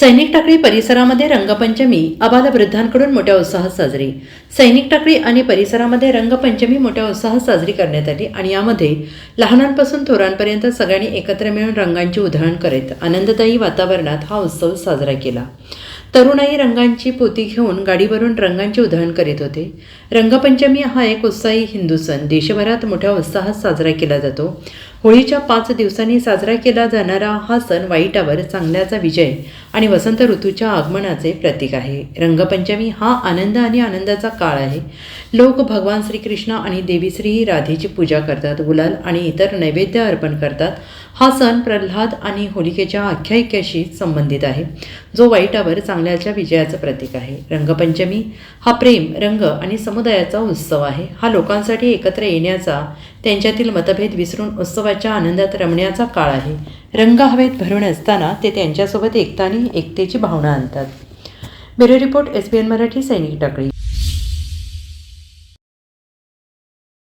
सैनिक टाकळी परिसरामध्ये रंगपंचमी आबाल वृद्धांकडून मोठ्या उत्साहात साजरी. सैनिक टाकळी आणि परिसरामध्ये रंगपंचमी मोठ्या उत्साहात साजरी करण्यात आली आणि यामध्ये लहानांपासून थोरांपर्यंत सगळ्यांनी एकत्र मिळून रंगांची उधळण करीत आनंददायी वातावरणात हा उत्सव साजरा केला. तरुणाई रंगांची पोती घेऊन गाडीवरून रंगांची उधळण करीत होते. रंगपंचमी हा एक उत्साही हिंदू सण. देशभरात मोठ्या उत्साहात साजरा केला जातो. होळीच्या पाच दिवसांनी साजरा केला जाणारा हा सण वाईटावर चांगल्याचा विजय आणि वसंत ऋतूच्या आगमनाचे प्रतीक आहे. रंगपंचमी हा आनंद आणि आनंदाचा काळ आहे. लोक भगवान श्रीकृष्ण आणि देवी श्री राधेची पूजा करतात गुलाल आणि इतर नैवेद्य अर्पण करतात. हा सण प्रल्हाद आणि होलिकेच्या आख्यायिकेशी संबंधित आहे. जो वाईटावर चांगल्याच्या विजयाचं प्रतीक आहे. रंगपंचमी हा प्रेम रंग आणि समुदायाचा उत्सव आहे. हा लोकांसाठी एकत्र येण्याचा त्यांच्यातील मतभेद विसरून उत्सवाच्या आनंदात रमण्याचा काळ आहे. रंग हवेत भरून असताना ते त्यांच्यासोबत एकता आणि एकतेची भावना आणतात. Bureau report S B N Marathi सैनिक टाकळी.